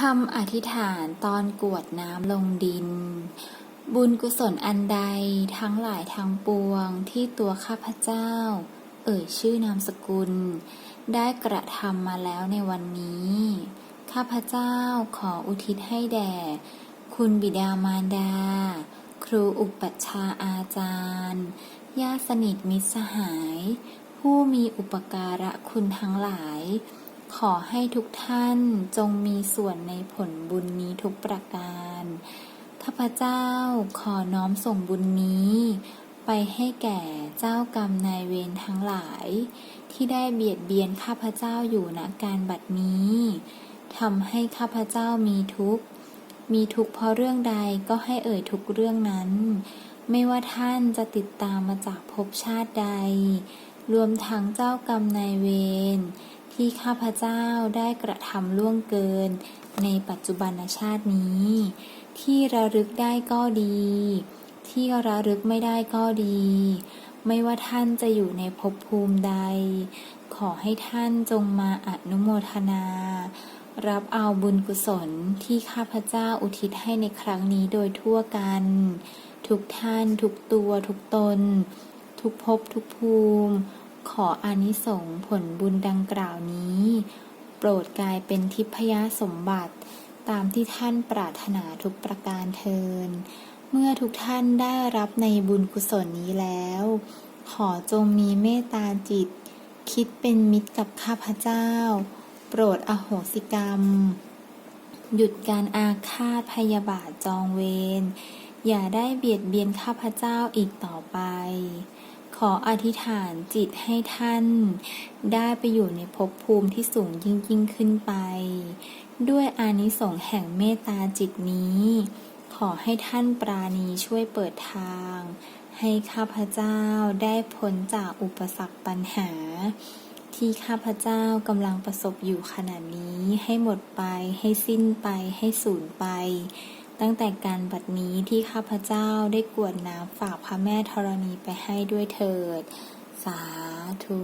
คำอธิษฐานตอนกวดน้ำลงดิน บุญกุศลอันใดทั้งหลายทั้งปวงที่ตัวข้าพเจ้า เอ่ยชื่อนามสกุล ได้กระทำมาแล้วในวันนี้ ข้าพเจ้าขออุทิศให้แด่ คุณบิดามารดา ครูอุปัชฌาย์อาจารย์ญาติสนิทมิตรสหาย ผู้มีอุปการะคุณทั้งหลาย ขอให้ทุกท่านจงมีส่วนในผลบุญนี้ทุกประการ ข้าพเจ้าขอน้อมส่งบุญนี้ ไปให้แก่เจ้ากรรมนายเวรทั้งหลาย ที่ได้เบียดเบียนข้าพเจ้าอยู่ณการบัดนี้ทำให้ข้าพเจ้ามีทุกข์ มีทุกข์เพราะเรื่องใดก็ให้เอ่ยทุกเรื่องนั้น ไม่ว่าท่านจะติดตามมาจากภพชาติใด รวมทั้งเจ้ากรรมนายเวร ที่ข้าพเจ้าได้กระทำล่วงเกิน ในปัจจุบันชาตินี้ ที่ระลึกได้ก็ดี ที่ระลึกไม่ได้ก็ดี ไม่ว่าท่านจะอยู่ในภพภูมิใด ขอให้ท่านจงมาอนุโมทนา รับเอาบุญกุศลที่ข้าพเจ้าอุทิศให้ในครั้งนี้โดยทั่วกัน ทุกท่านทุกตัวทุกตน ทุกภพทุกภูมิ ขออานิสงส์ผลบุญดังกล่าวนี้ โปรดกลายเป็นทิพยสมบัติตามที่ท่านปรารถนาทุกประการเทิน เมื่อทุกท่านได้รับในบุญกุศลนี้แล้ว ขอจงมีเมตตาจิต คิดเป็นมิตรกับข้าพเจ้า โปรดอโหสิกรรม หยุดการอาฆาตพยาบาทจองเวร อย่าได้เบียดเบียนข้าพเจ้าอีกต่อไป ขออธิษฐานจิตให้ท่าน ได้ไปอยู่ในภพภูมิที่สูงยิ่งยิ่งขึ้นไป ด้วยอานิสงส์แห่งเมตตาจิตนี้ ขอให้ท่านปราณีช่วยเปิดทาง ให้ข้าพเจ้าได้พ้นจากอุปสรรคปัญหา ที่ข้าพเจ้ากำลังประสบอยู่ขณะนี้ให้หมดไปให้สิ้นไปให้สูญไป ตั้งแต่การบัดนี้ที่ข้าพเจ้าได้กรวดน้ำฝากพระแม่ธรณีไปให้ด้วยเถิด สาธุ